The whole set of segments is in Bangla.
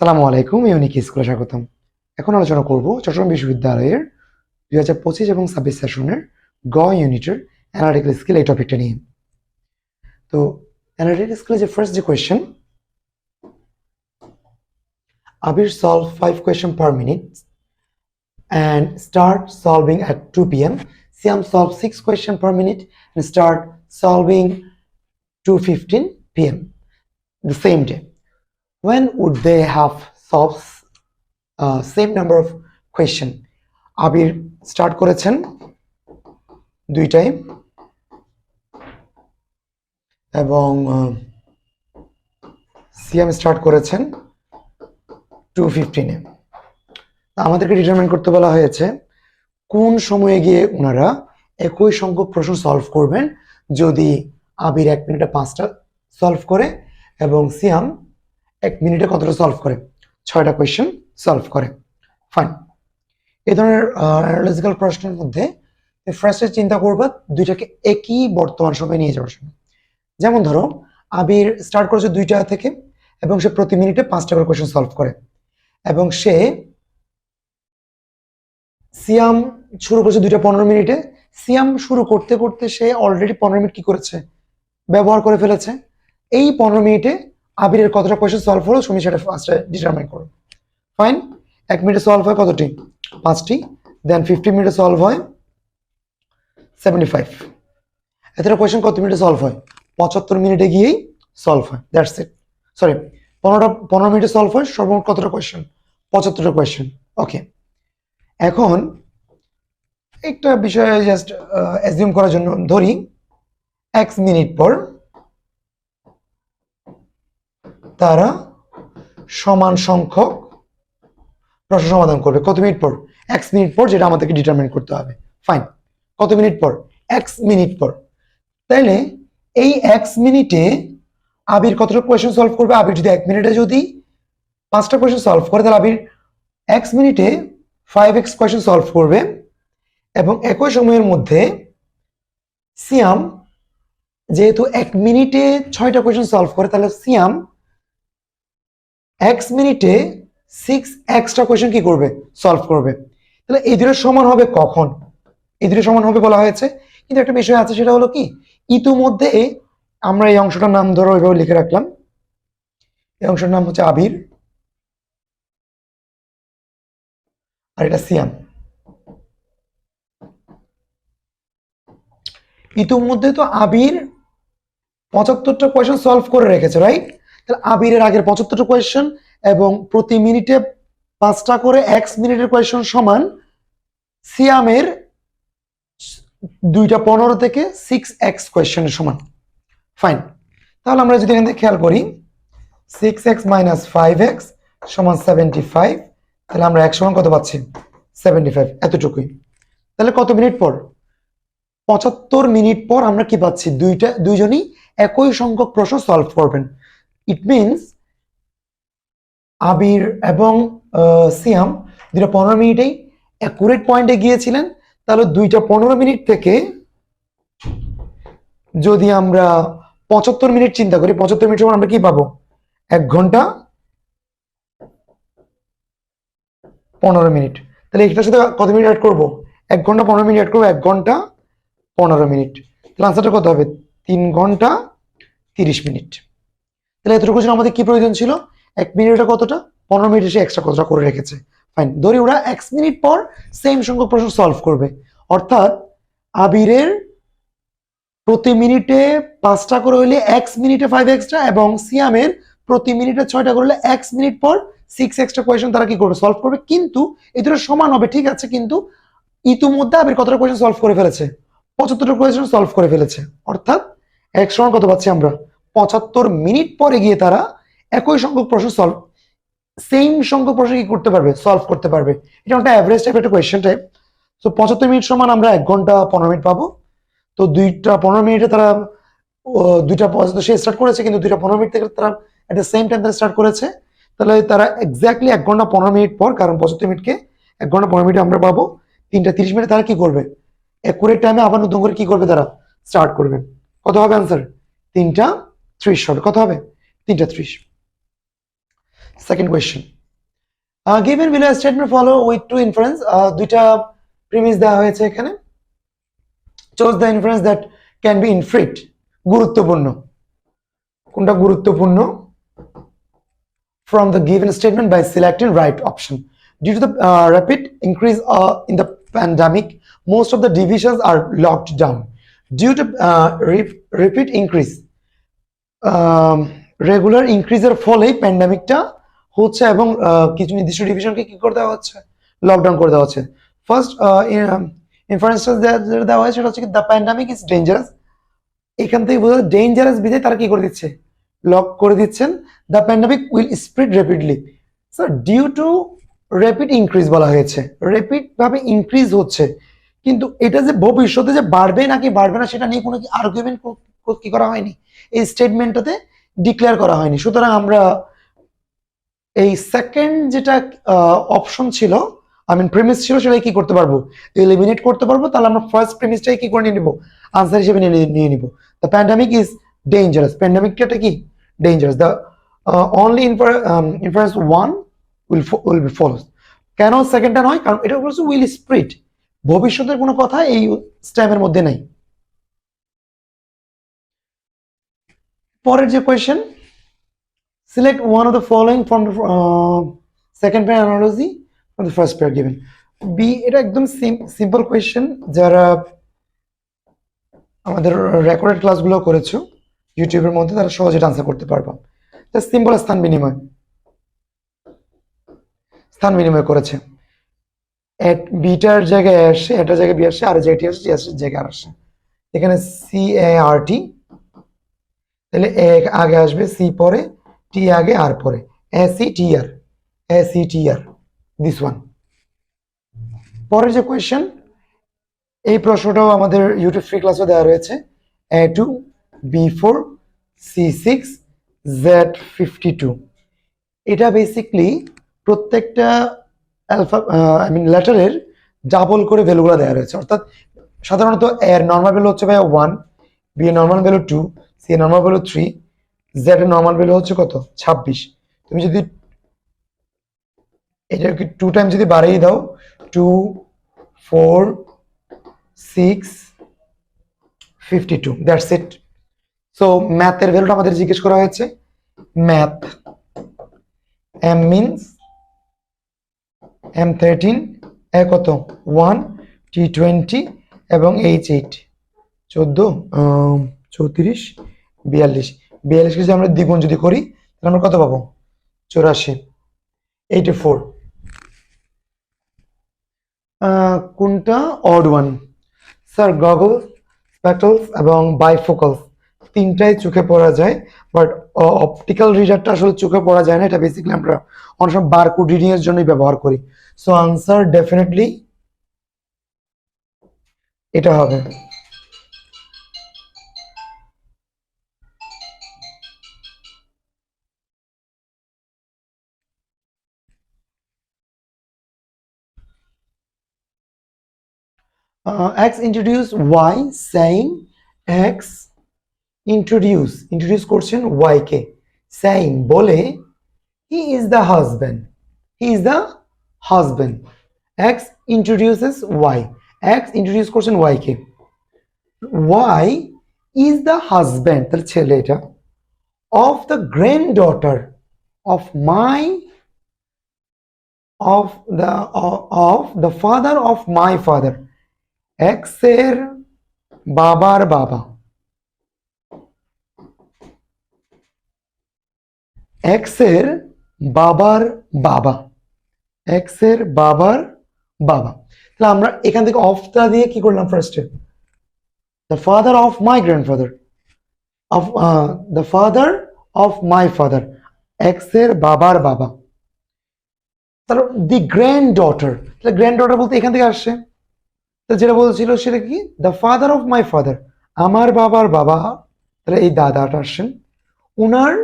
সালামু আলাইকুম, ইউনিক স্কুলে স্বাগতম এখন আলোচনা করব চট্টগ্রাম বিশ্ববিদ্যালয়ের দুই হাজার পঁচিশ এবং ছাব্বিশ সেশনের গ ইউনিটের অ্যানালিটিক্যাল স্কিল এই টপিকটা নিয়ে তো অ্যানালিটিক্যাল স্কিলে যে ফার্স্ট যে question Abir solve five question per minute and and start solving at 2 p.m. Siam solve six question per minute and start solving 2:15 p.m. the same day. When would they have solved uh, same number of question? Abir start করেছেন দুইটায় এবং সিএম স্টার্ট করেছেন টু ফিফটিনে আমাদেরকে ডিটারমাইন করতে বলা হয়েছে কোন সময়ে গিয়ে ওনারা একই সংখ্যক প্রশ্ন সলভ করবেন যদি আবির এক মিনিটে পাঁচটা সলভ করে এবং সিয়াম এক মিনিটে কতটা সলভ করে? ছয়টা কোয়েশ্চেন সলভ করে। ফাইন এই ধরনের অ্যানালিজিক্যাল প্রশ্নের মধ্যে ফার্স্টে চিন্তা করবা দুইটাকে একই বর্তমান সময়ে নিয়ে যাওয়ার জন্য। যেমন ধরো, আবির স্টার্ট করেছে দুইটা থেকে এবং সে প্রতি মিনিটে পাঁচটা করে কোয়েশ্চেন সলভ করে। এবং সে সিয়াম শুরু করেছে দুইটা পনেরো মিনিটে। সিয়াম শুরু করতে করতে সে অলরেডি পনেরো মিনিট কি করেছে? ব্যবহার করে ফেলেছে। এই পনেরো মিনিটে আবিরের কতটা কোয়েশ্চেন সলভ হলো তুমি সেটা ফার্স্টে ডিটারমাইন করো। ফাইন এক মিনিটে সলভ হয় কতটি? পাঁচটি। দেন ফিফটি মিনিটে সলভ হয় সেভেন্টি ফাইভ এতটা কোয়েশ্চেন কত মিনিটে সলভ হয়? পঁচাত্তর মিনিটে গিয়েই সলভ হয়। দ্যাটস ইট সরি পনেরোটা, পনেরো মিনিটে সলভ হয় সর্বমোট কতটা কোয়েশ্চেন পঁচাত্তরটা কোয়েশ্চেন ওকে এখন একটা বিষয় জাস্ট অ্যাজিউম করার জন্য ধরি এক্স মিনিট পর তারা সমান সংখ্যক প্রশ্ন সমাধান করবে। কত মিনিট পর? এক্স মিনিট পর যেটা আমাদেরকে ডিটারমাইন করতে হবে। ফাইন কত মিনিট পর? এক্স মিনিট পর। তাইলে এই এক্স মিনিটে আবির কতটা কোয়েশ্চেন সলভ করবে? আবির যদি এক মিনিটে যদি পাঁচটা কোয়েশ্চেন সলভ করে, তাহলে আবির এক্স মিনিটে ফাইভ এক্স কোয়েশ্চেন সলভ করবে এবং একই সময়ের মধ্যে সিয়াম যেহেতু এক মিনিটে ছয়টা কোয়েশ্চেন সলভ করে, তাহলে সিয়াম এক্স মিনিটে সিক্স এক্সট্রা কোয়েশ্চেন কি করবে? সলভ করবে। তাহলে এই দুটোর সমান হবে কখন? এই দুটো সমান হবে বলা হয়েছে। কিন্তু একটা বিষয় আছে, সেটা হলো কি? ইতিমধ্যে আমরা এই অংশটার নাম ধরো ওইভাবে লিখে রাখলাম। এই অংশটার নাম হচ্ছে আবির। আর এটা সিয়াম। ইতিমধ্যে তো আবির পঁচাত্তরটা কোয়েশ্চেন সলভ করে রেখেছে রাইট তাহলে আবিরের আগের পঁচাত্তরটা কোয়েশ্চেন এবং প্রতি মিনিটে পাঁচটা করে এক্স মিনিটের কোয়েশ্চেন সমান সিয়ামের দুইটা পনেরো থেকে সিক্স এক্স কোয়েশ্চেনের সমান। ফাইন তাহলে আমরা যদি এখান থেকে খেয়াল করি six X minus five X সমান সেভেন্টি ফাইভ তাহলে আমরা এক সমান কত পাচ্ছি? সেভেন্টি ফাইভ এতটুকুই। তাহলে কত মিনিট পর? পঁচাত্তর মিনিট পর আমরা কি পাচ্ছি? দুইটা, দুইজনই একই সংখ্যক প্রশ্ন সলভ করবেন। ইট মিনস আবির এবং সিয়াম দুইটা পনেরো মিনিটেই অ্যাকুরেট পয়েন্টে গিয়েছিলেন। তাহলে দুইটা পনেরো মিনিট থেকে যদি আমরা পঁচাত্তর মিনিট চিন্তা করি, পঁচাত্তর মিনিট সময় আমরা কি পাবো? এক ঘণ্টা পনেরো মিনিট। তাহলে এটার সাথে কত মিনিট অ্যাড করব? এক ঘণ্টা পনেরো মিনিট অ্যাড করব, এক ঘণ্টা পনেরো মিনিট। তাহলে আনসারটা কত হবে? তিন ঘণ্টা তিরিশ মিনিট। তাহলে এতটুকু জন্য আমাদের কি প্রয়োজন ছিল? এক মিনিটে কতটা? পনেরো মিনিট এসে এক্সট্রা কতটা করে রেখেছে। ফাইন ধরি ওরা এক মিনিট পর সেম সংখ্যক প্রশ্ন সলভ করবে। অর্থাৎ আবিরের প্রতি মিনিটে পাঁচটা করে হইলে এক্স মিনিটে ফাইভ এক্সট্রা এবং সিয়ামের প্রতি মিনিটে ছয়টা করলে এক্স মিনিট পর সিক্স এক্সট্রা কোয়েশন তারা কি করবে? সলভ করবে। কিন্তু এই দুটো সমান হবে, ঠিক আছে? কিন্তু ইতিমধ্যে আবির কতটা কোয়েশন সলভ করে ফেলেছে? পঁচাত্তরটা কোয়েশন সলভ করে ফেলেছে। অর্থাৎ এক সমান কত পাচ্ছি আমরা? পঁচাত্তর মিনিট পরে গিয়ে তারা একই সংখ্যক প্রশ্ন সলভ সেম সংখ্যক প্রশ্ন কি করতে পারবে? সলভ করতে পারবে। এটা একটা অ্যাভারেজ টাইপ একটা কোয়েশ্চেন টাইপ তো পঁচাত্তর মিনিট সমান আমরা এক ঘণ্টা পনেরো মিনিট পাবো। তো দুইটা পনেরো মিনিটে তারা দুইটা পঁচাত্তর সে স্টার্ট করেছে, কিন্তু দুইটা পনেরো মিনিট থেকে তারা এট দ্য সেম টাইম তারা স্টার্ট করেছে। তাহলে তারা এক্স্যাক্টলি এক ঘণ্টা পনেরো মিনিট পর, কারণ পঁচাত্তর মিনিটকে এক ঘণ্টা পনেরো মিনিট আমরা পাবো। তিনটা তিরিশ মিনিট তারা কি করবে? একুরেট টাইমে আবার নতুন করে কি করবে তারা? স্টার্ট করবে। কত হবে আনসার তিনটা ত্রিশ হবে কত হবে তিনটা ত্রিশ second question given below statement follow with two inference দুইটা প্রিমিস দেওয়া হয়েছে এখানে choose the inference that can be inferred গুরুত্বপূর্ণ কোনটা গুরুত্বপূর্ণ from the given statement by selecting right option. Due to the uh, rapid increase uh, in the pandemic, most of the divisions are locked down. Due to uh, re- repeat increase, um, regular ইনক্রিজের ফলেই প্যান্ডামিকটা হচ্ছে এবং কিছু নির্দিষ্ট ডিভিশনকে কি করে দেওয়া হচ্ছে? লকডাউন করে দেওয়া হচ্ছে। ফার্স্ট ইনফারেন্সটা যেটা দেওয়া হয় সেটা হচ্ছে দ্য প্যান্ডামিক ইজ ডেঞ্জারাস এখান থেকে বোঝা ডেঞ্জারাস বিধে তারা কি করে দিচ্ছে? লক করে দিচ্ছেন। The pandemic will spread rapidly sir due to rapid increase বলা হয়েছে। র্যাপিড ভাবে ইনক্রিজ হচ্ছে। কিন্তু এটা যে ভবিষ্যতে যে বাড়বে নাকি বাড়বে না সেটা নিয়ে কোনো আর্গুমেন্ট কি করা হয়নি? এই স্টেটমেন্টটাতে ডিক্লেয়ার করা হয়নি। সুতরাং আমরা এই সেকেন্ড যেটা অপশন ছিল আই মিন প্রেমিস ছিল, সেটাই কি করতে পারব? এলিমিনেট করতে পারব, তাহলে আমরা ফার্স্ট প্রেমিসটাই কি করে নিয়ে নিব? আনসার হিসেবে নিয়ে নিব। দ্য প্যান্ডামিক ইজ ডেঞ্জারাস প্যান্ডামিকটা কি? Dangerous the only inference one will will be follows কেন সেকেন্ডটা নয়? কারণ এটা বলছে উইল স্প্রিট ভবিষ্যতের কোনো কথা এই স্ট্যামের মধ্যে নেই। পরের যে question select one of the following from second pair analogy from the first pair given be এটা একদম সিম্পল কোয়েশ্চেন যারা আমাদের রেকর্ডেড ক্লাসগুলো করেছ ইউটিউবের মধ্যে, তারা সহজে আনসার করতে পারব। জাস্ট সিম্পল স্থান বিনিময়। স্থান বিনিময় করেছে। এট বিটার জায়গায় আসে এটার জায়গায় বি আসে, আর জায়গায় টি আসে টি আসে, জায়গায় আসে। এখানে সি এ আর টি তাহলে এ আগে আসবে সি পরে টি আগে আর পরে। A C T R A C T R this one পরের যে কোয়েশ্চেন এই প্রশ্নটাও আমাদের ইউটিউব ফ্রি ক্লাসে দেওয়া রয়েছে। A two B four C six Z fifty two এটা বেসিকলি প্রত্যেকটা অ্যালফা আই মিন লেটারের ডাবল করে ভ্যালুগুলো দেওয়া রয়েছে। অর্থাৎ সাধারণত এর নর্মাল ভ্যালু হচ্ছে ভাই ওয়ান বি এর normal value two C normal value three Z এর নর্মাল ভ্যালু হচ্ছে কত? ছাব্বিশ। তুমি যদি এটাকে টু টাইম যদি বাড়িয়ে দাও two four six fifty two that's it so ম্যাথের ভ্যালুটা আমাদের জিজ্ঞেস করা হয়েছে। Math M means M thirteen A কত? ওয়ান টি টোয়েন্টি এবং এইচ এইট চোদ্দ চৌত্রিশ বিয়াল্লিশ। বিয়াল্লিশকে যদি আমরা দ্বিগুণ যদি করি, তাহলে আমরা কত পাবো? চৌরাশি। এইটি ফোর কোনটা? Odd one sir goggles spectacles এবং বাইফোকালস তিনটাই চোখে পড়া যায় বাট অপটিক্যাল রিডারটা আসলে চোখে পড়া যায় না, এটা বেসিক্যালি আমরা অনেক সময় বারকোড রিডিং এর জন্যই ব্যবহার করি। সো আনসার ডেফিনেটলি এটা হবে। uh, X introduce Y saying X introduce introduce করছেন Y কে saying বলে he is the husband he is the husband X introduces Y X introduce করছেন Y K Y is the husband তার ছেলে এটা of the granddaughter of my of the of the father of my father এক্সের বাবার বাবা এক্সের বাবার বাবা এক্সের বাবার বাবা তাহলে আমরা এখান থেকে অফটা দিয়ে কি করলাম ফার্স্টে the father of my grandfather of the father of my father এক্সের বাবার বাবা তাহলে দি গ্র্যান্ড ডটার তাহলে গ্র্যান্ড ডটার বলতে এখান থেকে আসছে। তো যেটা বলছিল সেটা কি? The father of my father আমার বাবার বাবা, তাহলে এই দাদাটা আসছেন। উনার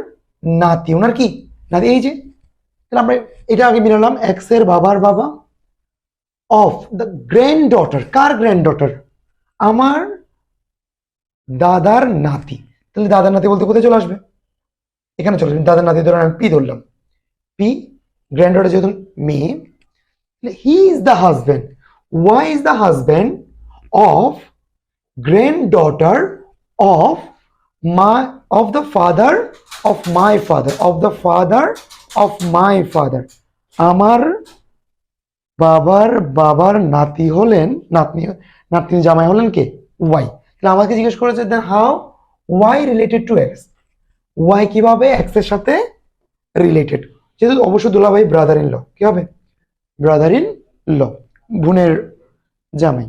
নাতি, উনার কি? নাতি, এই যে। তাহলে আমরা এটা আগে মিলালাম এক্সের বাবার বাবা অফ দ্য গ্র্যান্ড ডটার কার গ্র্যান্ড ডটার আমার দাদার নাতি। তাহলে দাদার নাতি বলতে কোথায় চলে আসবে? এখানে চলে আসবে। দাদার নাতি ধরে আমি পি ধরলাম। পি গ্র্যান্ডডটার যেহেতু মেয়ে he is the husband Y is the husband of granddaughter of my, of the father of my father, of the father of my father? আমার বাবার বাবার নাতি হলেন, নাতনি নাতনি জামাই হলেন কে? ওয়াই। তাহলে আমাকে জিজ্ঞেস করেছে then how Y related to X Y কীভাবে এক্সের সাথে রিলেটেড যেহেতু অবশ্যই দুলাভাই ব্রাদার ইন ল কি হবে ব্রাদার ইন ল বোনের জামাই।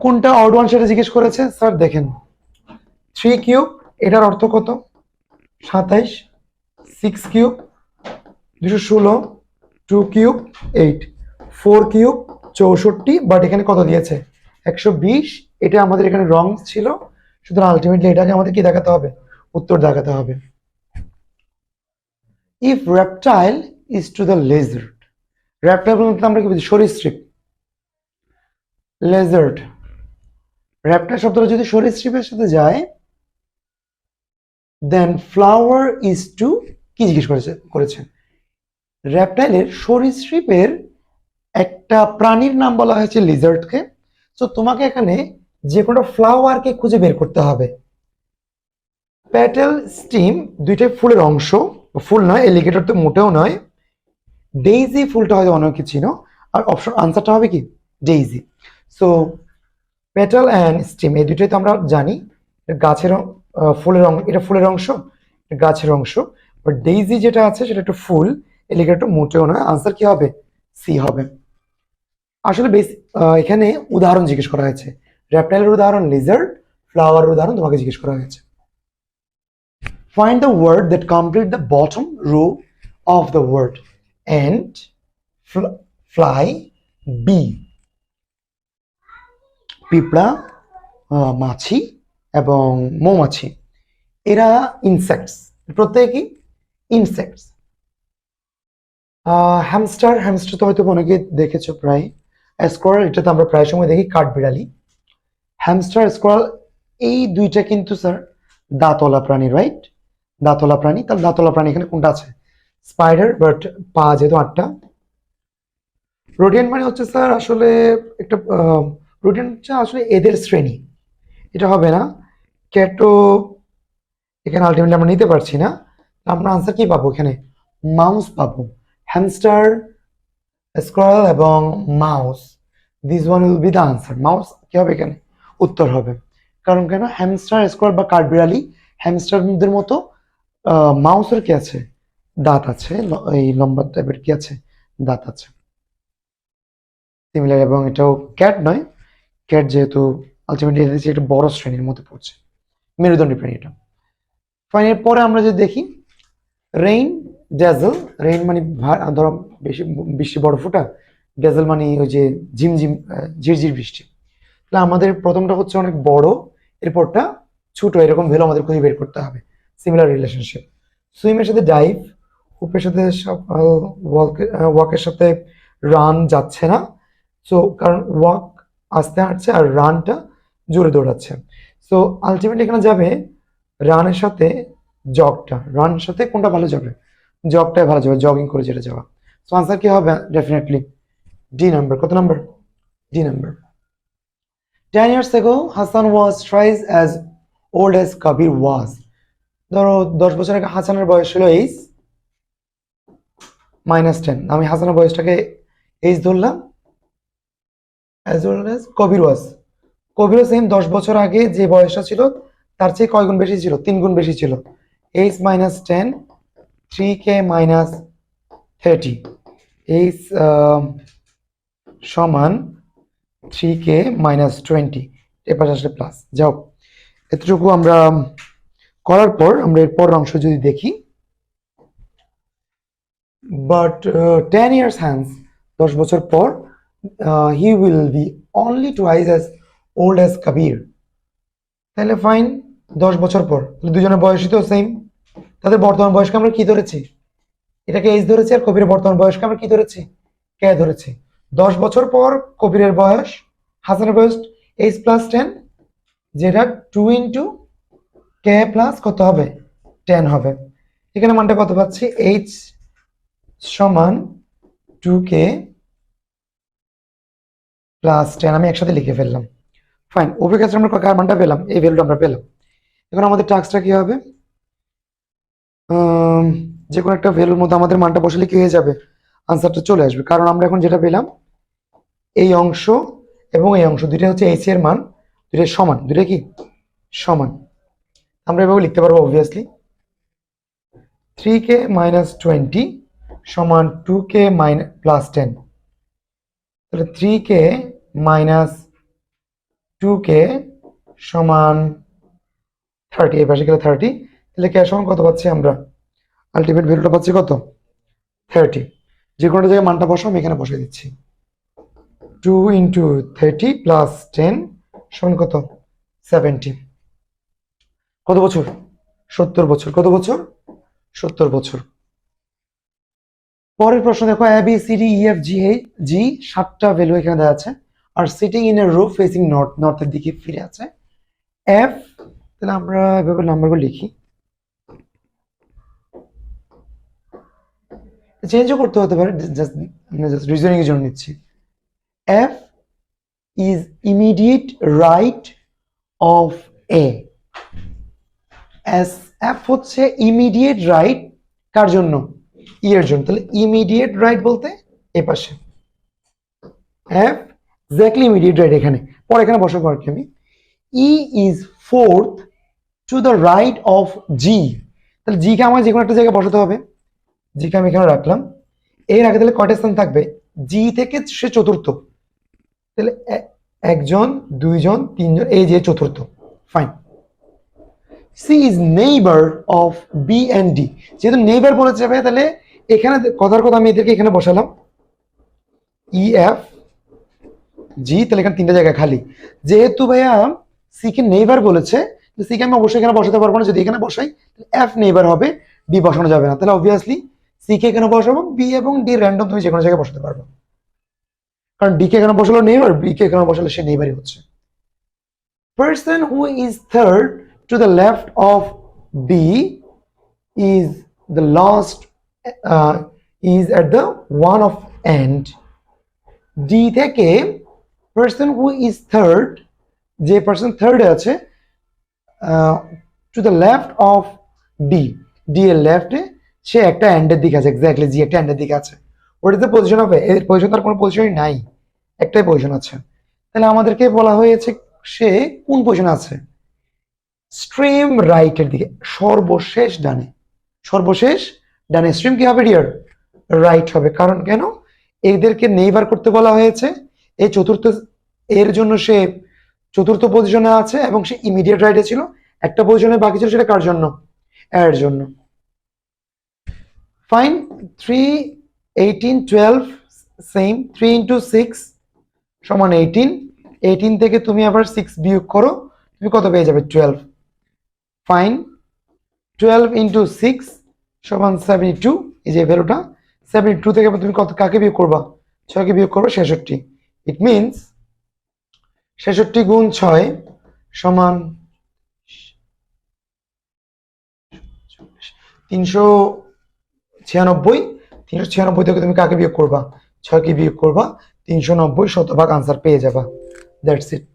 কোনটা অড ওয়ান সেটা জিজ্ঞেস করেছে? স্যার, দেখেন। থ্রি কিউব এটার অর্থ কত? সাতাইশ। সিক্স কিউব দুশো ষোলো। Two cube eight four cube চৌষট্টি। বাট এখানে কত দিয়েছে? একশো বিশ। এটা আমাদের এখানে রং ছিল। সুতরাং আলটিমেটলি এটাকে আমাদের কি দেখাতে হবে? উত্তর দেখাতে হবে। If reptile is to the lizard reptile বলতে আমরা কি বুঝি সরীসৃপ লেজার্ড র্যাপটার শব্দটা যদি সরীসৃপের সাথে যায় দেন ফ্লাওয়ার ইজ টু কি জিজ্ঞেস করেছে, করেছেন? র্যাপটাইলের সরীসৃপের একটা প্রাণীর নাম বলা হয়েছে লিজার্ডকে তো তোমাকে এখানে যে কোনো ফ্লাওয়ারকে খুঁজে বের করতে হবে। প্যাটেল স্টিম দুইটাই ফুলের অংশ। ফুল নয় এলিগেটর তো মোটেও নয়। ডেইজি ফুলটা হয়তো অনেক ছিল আর অপশন আনসারটা হবে কি? Daisy so petal and stem এই দুটোই তো আমরা জানি। গাছের ফুলের অংশ এটা ফুলের অংশ গাছের অংশ। বাট ডেইজি যেটা আছে, সেটা একটু ফুল এলিগেটর মোটেও নয়। আনসার কি হবে? সি হবে। আসলে বেশ এখানে উদাহরণ জিজ্ঞেস করা হয়েছে। র্যাপটাইলের উদাহরণ লিজার্ড ফ্লাওয়ারের উদাহরণ তোমাকে জিজ্ঞেস করা হয়েছে। Find the word that complete the bottom row of the word and fly bee পিঁপড়া মাছি এবং মৌমাছি। এরা ইনসেক্টস প্রত্যেকই ইনসেক্টস হ্যামস্টার হ্যামস্টার তো হয়তো অনেকে দেখেছ প্রায়। স্কোয়ার এটা তো আমরা প্রায় সময় দেখি কাঠবিড়ালি। হ্যামস্টার স্কোয়ার এই দুইটা কিন্তু স্যার দাঁতলা প্রাণী রাইট দাঁতলা প্রাণী। তার দাঁতলা প্রাণী এখানে কোনটা আছে? স্পাইডার বাট পা যেহেতু আটটা। রোডিয়ান মানে হচ্ছে স্যার আসলে একটা রোডিয়ান হচ্ছে আসলে এদের শ্রেণি। এটা হবে না। ক্যাটো এখানে আলটিমেটলি আমরা নিতে পারছি না। আমরা আনসার কি পাবো এখানে? মাউস পাবো। হ্যামস্টার স্কোয়াল এবং mouse this one will be the answer mouse কি হবে এখানে? উত্তর হবে। কারণ কেন? হ্যামস্টার স্কোয়ার বা কাঠবিড়ালি হ্যামস্টারদের মতো মাউসের কি আছে? দাঁত আছে এই লম্বা টাইপের কি আছে? দাঁত আছে। সিমিলার এবং এটাও ক্যাট নয়। ক্যাট যেহেতু আলটিমেটলি একটা বড় শ্রেণির মধ্যে পড়ছে। মেরুদণ্ডী প্রাণী এটা। ফাইন পরে আমরা যদি দেখি রেইন ড্যাজল রেইন মানে ধরো বেশি, বৃষ্টি বড় ফোঁটা ড্যাজল মানে ওই যে ঝিমঝিম ঝিরঝির বৃষ্টি। তাহলে আমাদের প্রথমটা হচ্ছে অনেক বড়, এরপরটা ছোট, এরকম ভ্যালু আমাদের খুঁজে বের করতে হবে। সিমিলার রিলেশনশিপ সুইমের সাথে ডাইভ হুপের সাথে ওয়াকের সাথে রান যাচ্ছে না। সো কারণ ওয়াক আস্তে হাঁটছে আর রানটা জোরে দৌড়াচ্ছে। সো আলটিমেটলি এখানে যাবে রানের সাথে জগটা রানের সাথে কোনটা ভালো যাবে? জগটাই ভালো যাবে জগিং করে যেটা যাওয়া। সো আনসার কি হবে? ডেফিনেটলি ডি নাম্বার কত number D number ten years ago Hasan was thrice as old as Kabir was ধরো, দশ বছর আগে হাসানের বয়স ছিল এইজ মাইনাস টেন আমি হাসানের বয়সটাকে এইজ ধরলাম as old as Kabir was. কবিরও same দশ বছর আগে যে বয়সটা ছিল, তার চেয়ে কয় গুণ বেশি ছিল? তিন গুণ বেশি ছিল। H minus ten three K minus thirty H সমান থ্রি কে মাইনাস টোয়েন্টি এপাশে আসলে প্লাস যাও এতটুকু আমরা করার পর, আমরা এর পরের অংশ যদি দেখি বাট টেন ইয়ার্স হ্যান্স দশ বছর পর he will be only twice as old as Kabir তাহলে ফাইন দশ বছর পর। দুজনের বয়সই তো সেম তাদের বর্তমান বয়সকে আমরা কি ধরেছি? এটাকে এইজ ধরেছি আর কবিরের বর্তমান বয়সকে আমরা কি ধরেছি? কে ধরেছি। দশ বছর পর কবিরের বয়স, হাসানের বয়স এইচ প্লাস টেন যেটা টু ইন্টু কে প্লাস কত হবে? টেন হবে। এখানে মানটা কত পাচ্ছি? এইচ সমান টু কে প্লাস টেন আমি একসাথে লিখে ফেললাম। ফাইন ওপের ক্ষেত্রে আমরা কার মানটা পেলাম? এই ভ্যালুটা আমরা পেলাম। এখন আমাদের টাস্কটা কি হবে? যে কোনো একটা ভ্যালুর মধ্যে আমাদের মানটা বসালে কি হয়ে যাবে? আনসারটা চলে আসবে। কারণ আমরা এখন যেটা পেলাম, এই অংশ এবং এই অংশ, দুইটা হচ্ছে এইচ এর মান, দুইটা সমান, দুইটা কি? সমান। আমরা এভাবে লিখতে পারব obviously three K minus twenty সমান two K minus plus ten তাহলে three K minus two K সমান থার্টি এই পাশে গেলে থার্টি তাহলে কে সমান কত পাচ্ছি আমরা? আলটিমেট ভ্যালুটা পাচ্ছি কত? থার্টি যে কোনো জায়গায় মানটা বসাও, আমি এখানে বসিয়ে দিচ্ছি। Two into thirty plus ten সমান কত? সেভেন্টি কত বছর? সত্তর বছর। কত বছর? সত্তর বছর। পরের প্রশ্ন দেখো A B C D E F G G সাতটা ভ্যালু এখানে দেওয়া আছে। আর sitting in a row facing north নর্থের দিকে ফিরে আছে। এফ তাহলে আমরা এভাবে নাম্বারগুলো লিখি। চেঞ্জও করতে হতে পারে জাস্ট জাস্ট রিজনিং এর জন্য নিচ্ছি। F is immediate right of A as F হচ্ছে ইমিডিয়েট রাইট কার জন্য? ই এর জন্য। তাহলে ইমিডিয়েট রাইট বলতে এ পাশে। এফ এক্স্যাক্টলি ইমিডিয়েট রাইট এখানে। পরে এখানে বসাবো আর আমি। E is fourth to the right of G তাহলে জি কে আমার যে কোনো একটা জায়গায় বসাতে হবে। জি কে আমি এখানে রাখলাম। এর আগে তাহলে কয়টা স্থান থাকবে? জি থেকে সে চতুর্থ। তাহলে একজন, দুইজন, তিনজন, এই যে চতুর্থ। Fine C is neighbour of B and D যেহেতু নেইবার বলেছে ভাই তাহলে এখানে কথার কথা আমি এদেরকে এখানে বসালাম। ই এফ জি তাহলে এখানে তিনটা জায়গা খালি। যেহেতু ভাইয়া সি কে নেইবার বলেছে সি কে আমি অবশ্যই এখানে বসাতে পারব না। যদি এখানে বসাই এফ নেইবার হবে ডি বসানো যাবে না। তাহলে অবভিয়াসলি সি কে এখানে বসাবো বি এবং ডি র্যান্ডম তুমি যে কোনো জায়গায় বসাতে পারবে। কারণ ডি কে এখানে বসালো নেইবার বি কে এখানে বসালে সে নেইবারই হচ্ছে। Person who is third to the left of B is the last uh, is at the one of end. D থেকে person who is third যে person third আছে uh, to the left of D. D এর left এ সে একটা এন্ডের দিকে আছে এক্স্যাক্টলি জি একটা এন্ডের দিকে আছে। What is the position of এর পজিশন তার কোনো পজিশনই নাই। একটাই পজিশন আছে। তাহলে আমাদেরকে বলা হয়েছে সে কোন পজিশনে আছে? স্ট্রিম রাইটের দিকে, সর্বশেষ ডানে সর্বশেষ ডানে স্ট্রিম কি হবে ডিয়ার রাইট হবে, কারণ কেন? এদেরকে নেইবার করতে বলা হয়েছে, এই চতুর্থ, এর জন্য সে চতুর্থ পজিশনে আছে এবং সে ইমিডিয়েট রাইটে ছিল। একটা পজিশনে বাকি ছিল সেটা কার জন্য? এর জন্য। Fine three eighteen twelve same three into six সমান এইটিন এইটিন থেকে তুমি আবার সিক্স বিয়োগ করো, তুমি কত পেয়ে যাবে? Twelve fine twelve into six সমান সেভেন্টি টু এই যে ভ্যালুটা সেভেন্টি টু থেকে তুমি কত, কাকে বিয়োগ করবা? ছয়কে বিয়োগ করবে ছেষট্টি। ইট মিনস ছেষট্টি গুণ ছয় সমান তিনশো ছিয়ানব্বই তিনশো ছিয়ানব্বই থেকে তুমি কাকে বিয়োগ করবা? ছয়কে বিয়োগ করবা, তিনশো নব্বই শতভাগ আনসার পেয়ে যাবা। That's it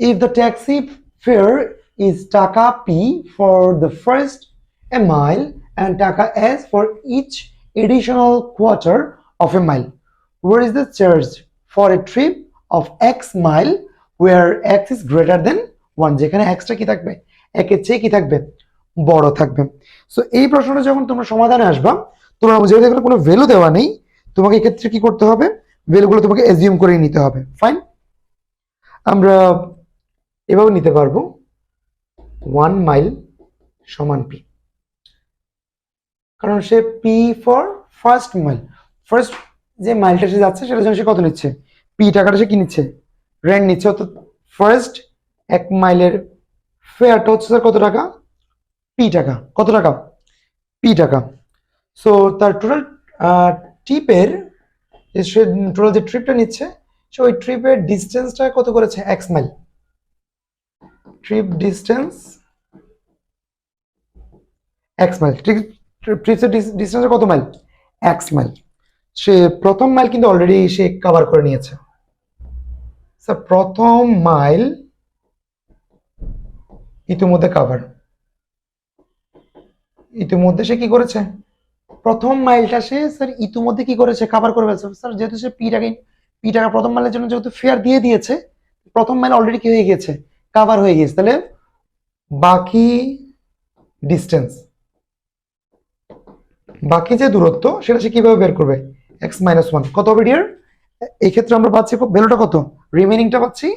if the taxi fare is taka p for the first a mile and taka s for each additional quarter of a mile where is the charge for a trip of x mile where x is greater than 1 যেখানে x টা কি থাকবে একের চেয়ে কি থাকবে বড় থাকবে সো এই প্রশ্নটা যখন তোমরা সমাধানে আসবা তোমরা যেহেতু এখানে কোনো ভ্যালু দেওয়া নেই তোমাকে এক্ষেত্রে কি করতে হবে ভ্যালুগুলো তোমাকে এজিউম করে নিতে হবে ফাইন আমরা এভাবে নিতে পারব ওয়ান মাইল সমান পি কারণ সে P for first mile first যে মাইলটা সে যাচ্ছে, সেটার জন্য সে কত নিচ্ছে? পি টাকাটা সে কি নিচ্ছে? রেন্ট নিচ্ছে। অর্থাৎ ফার্স্ট এক মাইলের ফেয়ারটা হচ্ছে কত টাকা? পি টাকা। কত টাকা? পি টাকা। সো তার টোটাল ট্রিপের সে টোটাল যে ট্রিপটা নিচ্ছে, সে ওই ট্রিপের ডিস্টেন্সটা কত করেছে? X mile trip distance? X mile ট্রিপসের distance কত মাইল এক্স মাইল সে প্রথম মাইল কিন্তু অলরেডি সে কভার করে নিয়েছে। স্যার প্রথম মাইল ইতিমধ্যে কাভার ইতিমধ্যে সে কি করেছে? প্রথম মাইলটা সে স্যার ইতিমধ্যে কি করেছে? কাভার করে ফেলছে। স্যার যেহেতু সে পি টাকা পি টাকা প্রথম মাইলের জন্য যেহেতু ফেয়ার দিয়ে দিয়েছে, প্রথম মাইল অলরেডি কি হয়ে গিয়েছে? কাভার হয়ে গিয়েছে। তাহলে বাকি ডিস্টেন্স বাকি যে দূরত্ব, সেটা সে কীভাবে বের করবে? এক্স মাইনাস ওয়ান কত হবে ডিয়ার এই ক্ষেত্রে আমরা পাচ্ছি ভ্যালুটা কত? রিমেনিংটা পাচ্ছি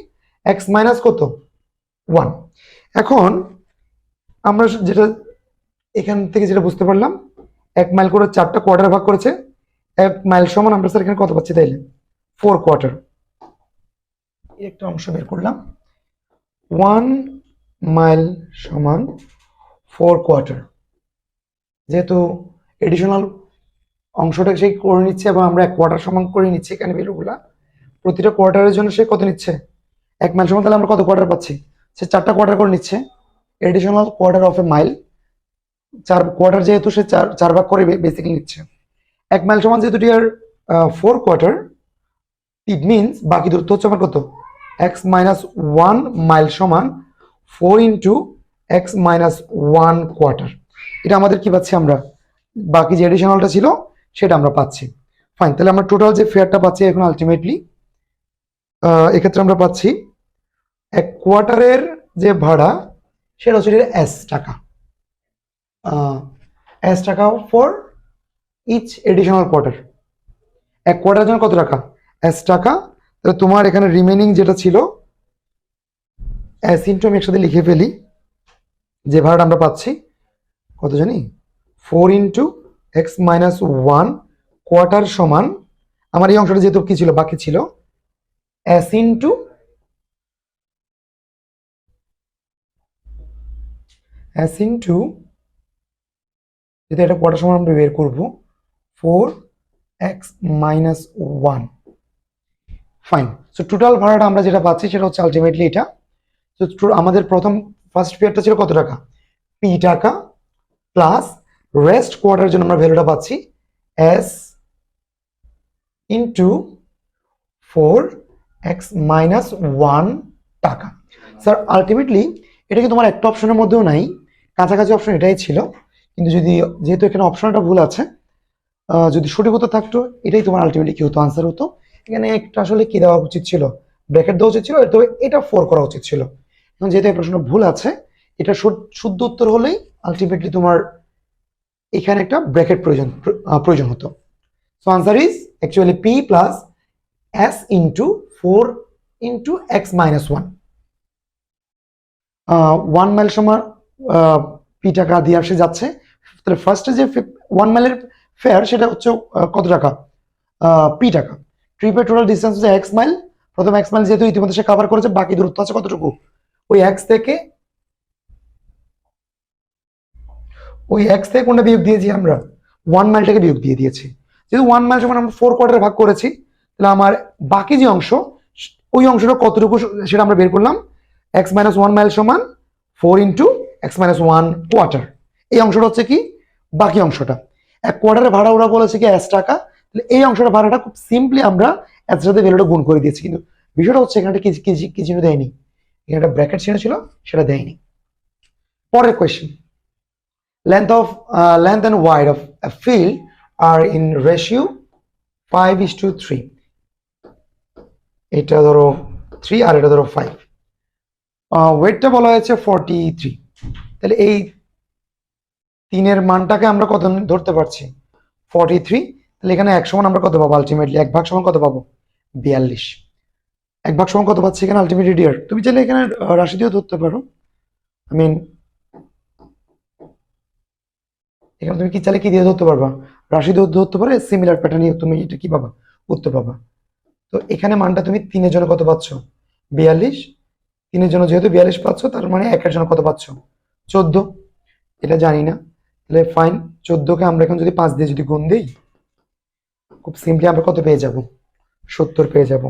এক্স মাইনাস কত? ওয়ান এখন আমরা যেটা এখান থেকে যেটা বুঝতে পারলাম, এক মাইল করে চারটা কোয়ার্টার ভাগ করেছে, এক মাইল সমান আমরা স্যার এখানে কত পাচ্ছি তাইলে? ফোর কোয়ার্টার একটা অংশ বের করলাম। ওয়ান মাইল সমান ফোর কোয়ার্টার। যেহেতু এডিশনাল অংশটা সে করে নিচ্ছে এবং আমরা এক কোয়ার্টার সমান করে নিচ্ছি এখানে ভ্যালুগুলা প্রতিটা কোয়ার্টারের জন্য সে কত নিচ্ছে? এক মাইল সমান তাহলে আমরা কত কোয়ার্টার পাচ্ছি? সে চারটা কোয়ার্টার করে নিচ্ছে। Additional quarter of a mile চার কোয়ার্টার যেহেতু সে চার চার ভাগ করে বেসিক্যালি নিচ্ছে। এক মাইল সমান যেহেতু dear four quarter it means বাকি দূরত্ব হচ্ছে আমার কত? এক্স মাইনাস ওয়ান মাইল সমান four into X minus one quarter এটা আমাদের কি পাচ্ছি আমরা? বাকি যে এডিশনালটা ছিল, সেটা আমরা পাচ্ছি। ফাইন তাহলে আমরা টোটাল যে ফেয়ারটা পাচ্ছি এখন আলটিমেটলি এক্ষেত্রে আমরা পাচ্ছি এক কোয়ার্টারের যে ভাড়া, সেটা হচ্ছে এস টাকা। এস টাকা ফর ইচ এডিশনাল কোয়ার্টার এক কোয়ার্টারের জন্য কত টাকা? এস টাকা তাহলে তোমার এখানে রিমেনিং যেটা ছিল আমি একসাথে লিখে ফেলি, যে ভাড়াটা আমরা পাচ্ছি, কত জানি? Four into X minus one quarter সমান, আমার এই অংশটা যেহেতু কি ছিল, বাকি ছিল এস ইন্টু এস ইন্টু যদি এটা কোয়ার্টার সমান আমরা বের করব four X minus one fine so total ভাড়াটা আমরা যেটা পাচ্ছি সেটা হচ্ছে আলটিমেটলি এটা। তো আমাদের প্রথম ফার্স্ট পেয়ারটা ছিল কত টাকা? পি টাকা প্লাস রেস্ট কোয়ার্টারের জন্য আমরা ভ্যালুটা পাচ্ছি S into four X minus one টাকা। স্যার আলটিমেটলি এটা কি তোমার একটা অপশনের মধ্যেও নাই। কাছাকাছি অপশন এটাই ছিল। কিন্তু যদি, যেহেতু এখানে অপশনটা ভুল আছে যদি সঠিক হতো থাকতো, এটাই তোমার আলটিমেটলি কি হতো? আনসার হতো। এখানে একটা আসলে কি দেওয়া উচিত ছিল? ব্র্যাকেট দেওয়া উচিত ছিল তবে এটা ফোর করা উচিত ছিল। এখন যেহেতু এই প্রশ্ন ভুল আছে, এটা শুদ্ধ- উত্তর হলেই আলটিমেটলি তোমার এখানে একটা ব্র্যাকেট প্রয়োজন প্রয়োজন হতো। So answer is actually P plus S into four into X minus one one mile সময় পি টাকা দিয়ে আসে যাচ্ছে। তাহলে ফার্স্টে যে ওয়ান মাইলের ফেয়ার সেটা হচ্ছে কত টাকা? পি টাকা। ট্রিপের টোটাল ডিস্টেন্স হচ্ছে এক্স মাইল প্রথম এক্স মাইল যেহেতু ইতিমধ্যে সে কভার করেছে, বাকি দূরত্ব আছে কতটুকু? ওই এক্স থেকে, ওই এক্স থেকে কোনটা বিয়োগ দিয়েছি আমরা? ওয়ান মাইলটাকে বিয়োগ দিয়ে দিয়েছি। যেহেতু ওয়ান মাইল সমান আমরা ফোর কোয়ার্টারে ভাগ করেছি, তাহলে আমার বাকি যে অংশ, ওই অংশটা কতটুকু সেটা আমরা বের করলাম? এক্স মাইনাস ওয়ান মাইল সমান four into X minus one quarter এই অংশটা হচ্ছে কি? বাকি অংশটা। এক কোয়ার্টারের ভাড়া ওরা বলেছে কি এস টাকা। তাহলে এই অংশটা ভাড়াটা খুব সিম্পলি আমরা এর সাথে ভ্যালুটা গুণ করে দিয়েছি কিন্তু। বিষয়টা হচ্ছে এখানে কি চিহ্ন দেয়নি। এখানে একটা ব্র্যাকেট চিহ্ন ছিল সেটা দেয়নি। পরের question length of uh, length wide of field are in ratio 5 is to 3 এটা ধরো থ্রি আর এটা ধরো ফাইভ ওয়েটটা বলা হয়েছে 43 তাহলে এই তিনের মানটাকে আমরা কত ধরতে পারছি? 43 তাহলে এখানে এক সমান আমরা কত পাবো আলটিমেটলি এক ভাগ সমান কত পাবো? 42 এক ভাগ সমান কত পাচ্ছি এখানে আলটিমেটলি ডিয়ার তুমি চাইলে এখানে রাশি দিয়েও ধরতে পারো। আই মিন এখানে তুমি কি চাইলে কি দিয়ে ধরতে পারবা? রাশি দিয়ে ধরতে পারো সিমিলার প্যাটার্ন তুমি এটা কি পাবা? উত্তর পাবা। তো এখানে মানটা তুমি তিনের জন্য কত পাচ্ছ? বিয়াল্লিশ। তিনের জন্য যেহেতু বিয়াল্লিশ পাচ্ছ, তার মানে একের জন্য কত পাচ্ছ? চোদ্দ। এটা জানি না। তাহলে ফাইন চোদ্দকে আমরা এখন যদি পাঁচ দিয়ে যদি গুণ দিই খুব সিম্পলি আমরা কত পেয়ে যাব? সত্তর পেয়ে যাব।